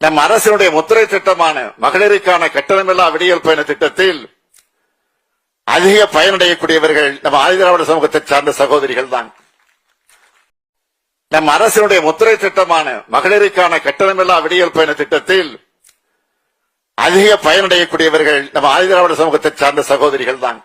நம் அரசினுடைய முத்திரை திட்டமான மகளிருக்கான கட்டணமில்லா விடியல் பயண திட்டத்தில் அதிக பயனடையக்கூடியவர்கள் நம் ஆதிதிராவிட சமூகத்தை சார்ந்த சகோதரிகள் தான் நம் அரசினுடைய முத்திரை திட்டமான மகளிருக்கான கட்டணமில்லா விடியல் பயண திட்டத்தில் அதிக பயனடையக்கூடியவர்கள் நம் ஆதிதிராவிட சமூகத்தை சார்ந்த சகோதரிகள் தான்